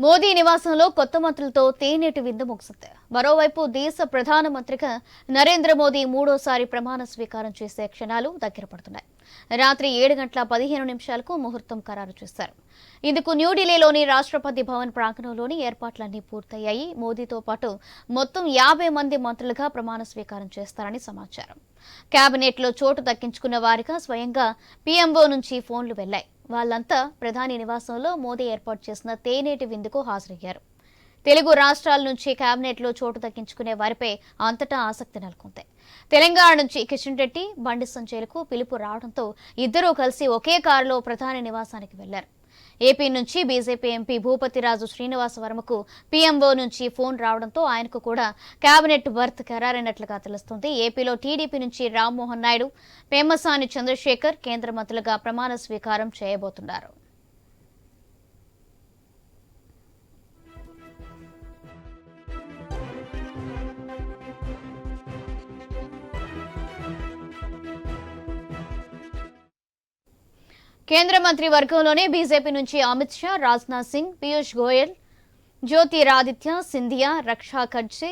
మోదీ నివాసంలో కొత్త మంత్రులతో తేనేటి విందు ముగిసింది. మరోవైపు దేశ ప్రధానమంత్రిగా నరేంద్ర మోదీ మూడోసారి ప్రమాణ స్వీకారం చేసే క్షణాలు దగ్గర పడుతున్నాయి. రాత్రి ఏడు గంటల పదిహేను నిమిషాలకు ముహూర్తం ఖరారు చేశారు. ఇందుకు న్యూఢిల్లీలోని రాష్ట్రపతి భవన్ ప్రాంగణంలోని ఏర్పాట్లన్నీ పూర్తయ్యాయి. మోదీతో పాటు మొత్తం యాభై మంది మంత్రులుగా ప్రమాణ స్వీకారం చేస్తారని సమాచారం. కేబినెట్లో చోటు దక్కించుకున్న వారిగా స్వయంగా పీఎంఓ నుంచి ఫోన్లు వెళ్ళాయి. వాళ్ళంతా ప్రధాని నివాసంలో మోదీ ఏర్పాటు చేసిన తేనేటి విందుకు హాజరయ్యారు. తెలుగు రాష్ట్రాల నుంచి కేబినెట్లో చోటు దక్కించుకునే వారిపై అంతటా ఆసక్తి నెలకొంది. తెలంగాణ నుంచి కిషన్ రెడ్డి బండి సంజయ్లకు పిలుపు రావడంతో ఇద్దరూ కలిసి ఒకే కారులో ప్రధాని నివాసానికి వెళ్ళారు. ఏపీ నుంచి బీజేపీ ఎంపీ భూపతిరాజు శ్రీనివాస వర్మకు పీఎంఓ నుంచి ఫోన్ రావడంతో ఆయనకు కూడా కేబినెట్ బర్త్ ఖరారైనట్లుగా తెలుస్తుంది. ఏపీలో టీడీపీ నుంచి రామ్మోహన్ నాయుడు పేమసాని చంద్రశేఖర్ కేంద్ర మంత్రులుగా ప్రమాణ స్వీకారం చేయబోతున్నారు. కేంద్ర మంత్రి వర్గంలోనే బీజేపీ నుంచి అమిత్ షా రాజ్నాథ్ సింగ్ పీయూష్ గోయల్ జ్యోతిరాదిత్య సింధియా రక్షా ఖడ్సే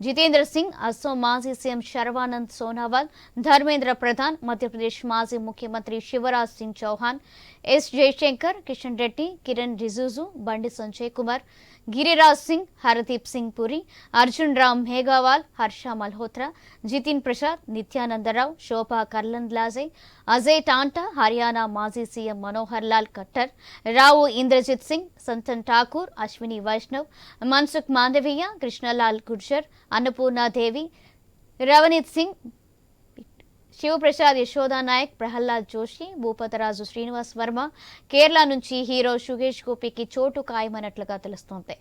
జితేంద్ర సింగ్ అస్సోం మాజీ సీఎం శర్వానంద్ సోనావాల్ ధర్మేంద్ర ప్రధాన్ మధ్యప్రదేశ్ మాజీ ముఖ్యమంత్రి శివరాజ్ సింగ్ చౌహాన్ ఎస్ జయశంకర్ కిషన్ రెడ్డి కిరణ్ రిజుజు బండి సంజయ్ కుమార్ గిరిరాజ్ సింగ్ హరదీప్ సింగ్ పురి అర్జున్ రామ్ మేఘావాల్ హర్ష మల్హోత్రా జితిన్ ప్రసాద్ నిత్యానందరావు శోభా కర్లంద్లాజే అజయ్ టాంటా హర్యానా మాజీ సీఎం మనోహర్ లాల్ ఖట్టర్ రావు ఇంద్రజిత్ సింగ్ సంతన్ ఠాకూర్ అశ్విని వైష్ణవ్ మన్సుఖ్ మాండవీయ కృష్ణలాల్ గుర్జర్ అన్నపూర్ణాదేవి రవనీత్ సింగ్ శివప్రసాద్ యశోదా నాయక్ ప్రహ్లాద్ జోషి భూపతరాజు శ్రీనివాస్ వర్మ కేరళ నుంచి హీరో సుగేష్ గోపికి చోటు ఖాయమైనట్లుగా తెలుస్తోంది.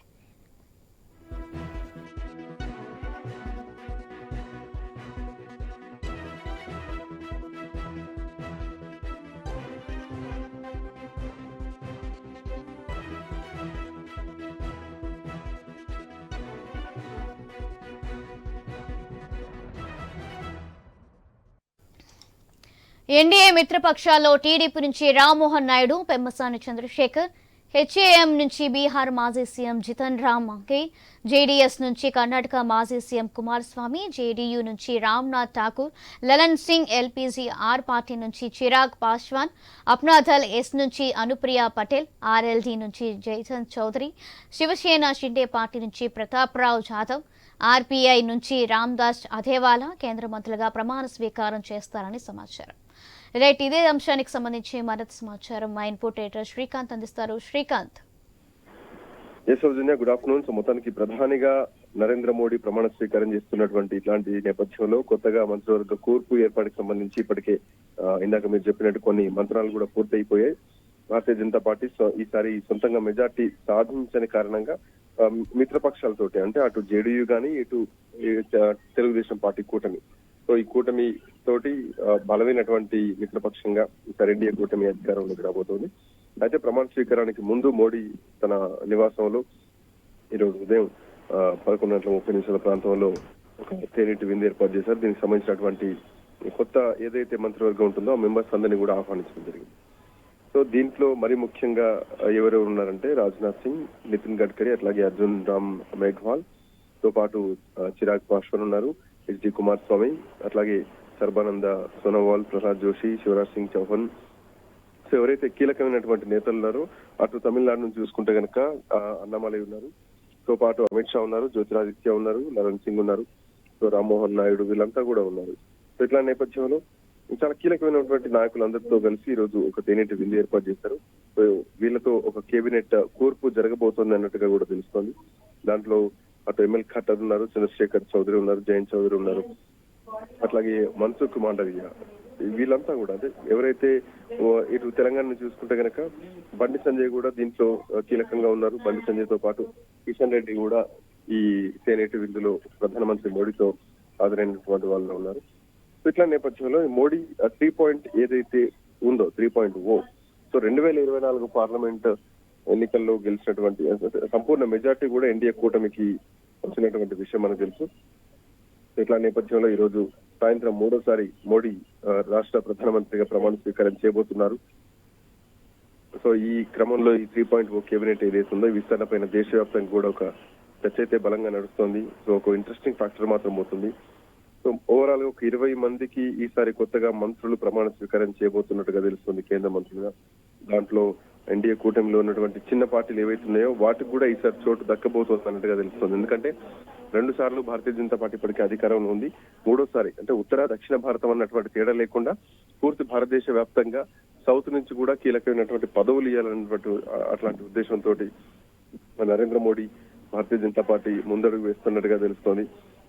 ఎన్డీఏ మిత్రపక్షాల్లో టీడీపీ నుంచి రామ్మోహన్ నాయుడు పెమ్మసాని చంద్రశేఖర్ హెచ్ఏఎం నుంచి బీహార్ మాజీ సీఎం జితన్ రామ్ మంకే జేడీఎస్ నుంచి కర్ణాటక మాజీ సీఎం కుమారస్వామి జేడీయూ నుంచి Ramnath Thakur Lalan Singh LPG R party నుంచి చిరాగ్ పాస్వాన్ అప్నాదల్ ఎస్ నుంచి అనుప్రియ పటేల్ ఆర్ఎల్డీ నుంచి జైసన్ చౌదరి శివసేన షిండే పార్టీ నుంచి ప్రతాప్రావు జాదవ్ ఆర్పీఐ నుంచి రామ్దాస్ అధేవాలా కేంద్ర మంత్రులుగా ప్రమాణ స్వీకారం చేస్తారని సమాచారం. రైట్ ఇదే అంశానికి సంబంధించి మరింత సమాచారం మా ఇన్పుట్ ఎడిటర్ శ్రీకాంత్ అందిస్తారు. Srikanth. Yes good afternoon so మొత్తానికి ప్రధానిగా నరేంద్ర మోడీ ప్రమాణ స్వీకారం చేస్తున్నటువంటి ఇట్లాంటి నేపథ్యంలో కొత్తగా మంత్రివర్గ కూర్పు ఏర్పాటుకి సంబంధించి ఇప్పటికే ఇందాక మీరు చెప్పినట్టు కొన్ని మంత్రాలు కూడా పూర్తయిపోయాయి. భారతీయ జనతా పార్టీ సో- ఈసారి సొంతంగా మెజార్టీ సాధించని కారణంగా మిత్రపక్షాలతోటి అంటే అటు జేడీయూ కానీ ఇటు తెలుగుదేశం పార్టీ కూటమి సో ఈ కూటమి తోటి బలమైనటువంటి మిత్రపక్షంగా ఈసారి ఎన్డీఏ కూటమి అధికారంలోకి రాబోతోంది. అయితే ప్రమాణ స్వీకారానికి ముందు మోడీ తన నివాసంలో ఈరోజు ఉదయం పదకొండు గంటల ముప్పై నిమిషాల ప్రాంతంలో ఒక తేనీటి విందు ఏర్పాటు చేశారు. దీనికి సంబంధించినటువంటి కొత్త ఏదైతే మంత్రివర్గం ఉంటుందో ఆ మెంబర్స్ అందరినీ కూడా ఆహ్వానించడం జరిగింది. సో దీంట్లో మరి ముఖ్యంగా ఎవరెవరు ఉన్నారంటే రాజ్నాథ్ సింగ్ నితిన్ గడ్కరీ అట్లాగే అర్జున్ రామ్ మేఘ్వాల్. తో పాటు చిరాగ్ పాస్వాన్ ఉన్నారు. హెచ్డి కుమారస్వామి అట్లాగే సర్బానంద సోనోవాల్ ప్రహ్లాద్ జోషి శివరాజ్ సింగ్ చౌహాన్. సో ఎవరైతే కీలకమైనటువంటి నేతలు ఉన్నారో అటు తమిళనాడు నుంచి చూసుకుంటే కనుక అన్నమలై ఉన్నారు. తో పాటు అమిత్ షా ఉన్నారు జ్యోతిరాదిత్య ఉన్నారు నరణ్ సింగ్ ఉన్నారు. సో రామ్మోహన్ నాయుడు వీళ్ళంతా కూడా ఉన్నారు. సో ఇట్లా నేపథ్యంలో చాలా కీలకమైనటువంటి నాయకులందరితో కలిసి ఈ రోజు ఒక తేనేటి విందు ఏర్పాటు చేశారు. వీళ్ళతో ఒక కేబినెట్ కూర్పు జరగబోతోంది అన్నట్టుగా కూడా తెలుస్తోంది. దాంట్లో అటు ఎమ్మెల్ ఖట్టర్ ఉన్నారు చంద్రశేఖర్ చౌదరి ఉన్నారు జయంత్ చౌదరి ఉన్నారు. అట్లాగే మన్సుఖ్ మాండవీయ వీళ్ళంతా కూడా అంటే ఎవరైతే ఇటు తెలంగాణ చూసుకుంటే గనక బండి సంజయ్ కూడా దీంట్లో కీలకంగా ఉన్నారు. బండి సంజయ్తో పాటు కిషన్ రెడ్డి కూడా ఈ తేనేటి విందులో ప్రధానమంత్రి మోడీతో హాజరైనటువంటి వాళ్ళు ఉన్నారు. సో ఇట్లా నేపథ్యంలో మోడీ త్రీ పాయింట్ ఏదైతే ఉందో త్రీ పాయింట్ ఓ సో రెండు వేల ఇరవై నాలుగు పార్లమెంట్ ఎన్నికల్లో గెలిచినటువంటి సంపూర్ణ మెజార్టీ కూడా ఎన్డీఏ కూటమికి వచ్చినటువంటి విషయం మనకు తెలుసు. ఇట్లా నేపథ్యంలో ఈ రోజు సాయంత్రం మూడోసారి మోడీ రాష్ట్ర ప్రధానమంత్రిగా ప్రమాణ స్వీకారం చేయబోతున్నారు. సో ఈ క్రమంలో ఈ త్రీ పాయింట్ ఓ కేబినెట్ ఏదైతే ఉందో విస్తరణ పైన దేశవ్యాప్తంగా కూడా ఒక చర్చ అయితే బలంగా నడుస్తోంది. సో ఒక ఇంట్రెస్టింగ్ ఫ్యాక్టర్ మాత్రం అవుతుంది. సో ఓవరాల్గా ఒక ఇరవై మందికి ఈసారి కొత్తగా మంత్రులు ప్రమాణ స్వీకారం చేయబోతున్నట్టుగా తెలుస్తుంది కేంద్ర మంత్రులుగా. దాంట్లో ఎన్డీఏ కూటమిలో ఉన్నటువంటి చిన్న పార్టీలు ఏవైతే ఉన్నాయో వాటికి కూడా ఈసారి చోటు దక్కబోతోంది అన్నట్టుగా తెలుస్తుంది. ఎందుకంటే రెండు సార్లు భారతీయ జనతా పార్టీ ఇప్పటికే అధికారంలో ఉంది. మూడోసారి అంటే ఉత్తర దక్షిణ భారతం అన్నటువంటి తేడా లేకుండా పూర్తి భారతదేశ వ్యాప్తంగా సౌత్ నుంచి కూడా కీలకమైనటువంటి పదవులు ఇవ్వాలన్నటువంటి అట్లాంటి ఉద్దేశంతో నరేంద్ర మోడీ భారతీయ జనతా పార్టీ ముందడుగు వేస్తున్నట్టుగా తెలుస్తోంది.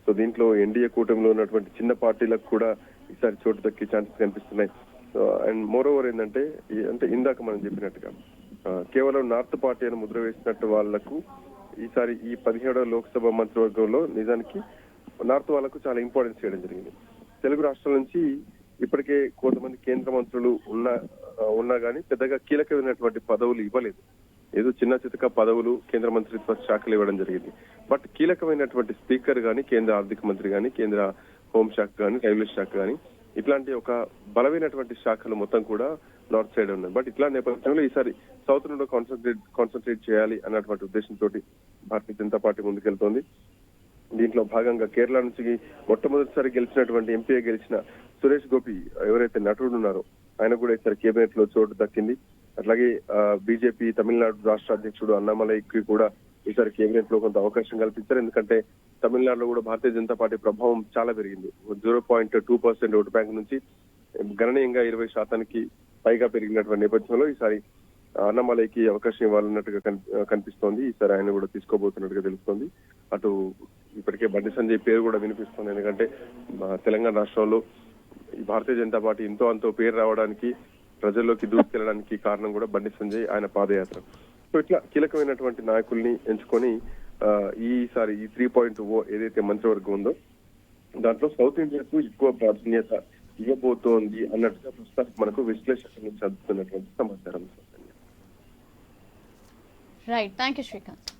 సో దీంట్లో ఎన్డీఏ కూటమిలో ఉన్నటువంటి చిన్న పార్టీలకు కూడా ఈసారి చోటు దక్కే ఛాన్సెస్ కనిపిస్తున్నాయి. అండ్ మోర్ ఓవర్ ఏంటంటే అంటే ఇందాక మనం చెప్పినట్టుగా కేవలం నార్త్ పార్టీ అని ముద్ర వేసినట్టు వాళ్ళకు ఈసారి ఈ పదిహేడవ లోక్సభ మంత్రివర్గంలో నిజానికి నార్త్ వాళ్ళకు చాలా ఇంపార్టెన్స్ చేయడం జరిగింది. తెలుగు రాష్ట్రాల నుంచి ఇప్పటికే కొంతమంది కేంద్ర మంత్రులు ఉన్నా ఉన్నా కానీ పెద్దగా కీలకమైనటువంటి పదవులు ఇవ్వలేదు. ఏదో చిన్న చితక పదవులు కేంద్ర మంత్రిత్వ శాఖలు ఇవ్వడం జరిగింది. బట్ కీలకమైనటువంటి స్పీకర్ గాని కేంద్ర ఆర్థిక మంత్రి గాని కేంద్ర హోంశాఖ గాని రైల్వే శాఖ కానీ ఇట్లాంటి ఒక బలమైనటువంటి శాఖలు మొత్తం కూడా నార్త్ సైడ్ ఉన్నాయి. బట్ ఇట్లాంటి నేపథ్యంలో ఈసారి సౌత్ నుండి కాన్సన్ట్రేట్ కాన్సన్ట్రేట్ చేయాలి అన్నటువంటి ఉద్దేశంతో భారతీయ జనతా పార్టీ ముందుకెళ్తోంది. దీంట్లో భాగంగా కేరళ నుంచి మొట్టమొదటిసారి గెలిచినటువంటి ఎంపీ గెలిచిన సురేష్ గోపి ఎవరైతే నటుడు ఉన్నారో ఆయన కూడా ఈసారి కేబినెట్లో చోటు దక్కింది. అట్లాగే బీజేపీ తమిళనాడు రాష్ట్ర అధ్యక్షుడు అన్నామలైకి కూడా ఈసారి కేబినెట్లో కొంత అవకాశం కల్పించారు ఎందుకంటే తమిళనాడులో కూడా భారతీయ జనతా పార్టీ ప్రభావం చాలా పెరిగింది. Zero point two percent vote bank నుంచి గణనీయంగా ఇరవై శాతానికి పైగా పెరిగినటువంటి నేపథ్యంలో ఈసారి అన్నమలైకి అవకాశం ఇవ్వాలన్నట్టుగా కనిపిస్తోంది. ఈసారి ఆయన కూడా తీసుకోబోతున్నట్టుగా తెలుస్తోంది. అటు ఇప్పటికే బండి సంజయ్ పేరు కూడా వినిపిస్తుంది. ఎందుకంటే తెలంగాణ రాష్ట్రంలో ఈ భారతీయ జనతా పార్టీ ఎంతో అంతో పేరు రావడానికి ప్రజల్లోకి దూసుకెళ్ళడానికి కారణం కూడా బండి సంజయ్ ఆయన పాదయాత్ర. సో ఇట్లా కీలకమైనటువంటి నాయకుల్ని ఎంచుకొని ఈసారి ఈ త్రీ పాయింట్ ఓ ఏదైతే మంత్రివర్గం ఉందో దాంట్లో సౌత్ ఇండియాకు ఎక్కువ ప్రాధాన్యత ఇవ్వబోతోంది అన్నట్టుగా ప్రస్తుతానికి మనకు విశ్లేషణ చదువుతున్నటువంటి సమాచారం. Right thank you Srikanth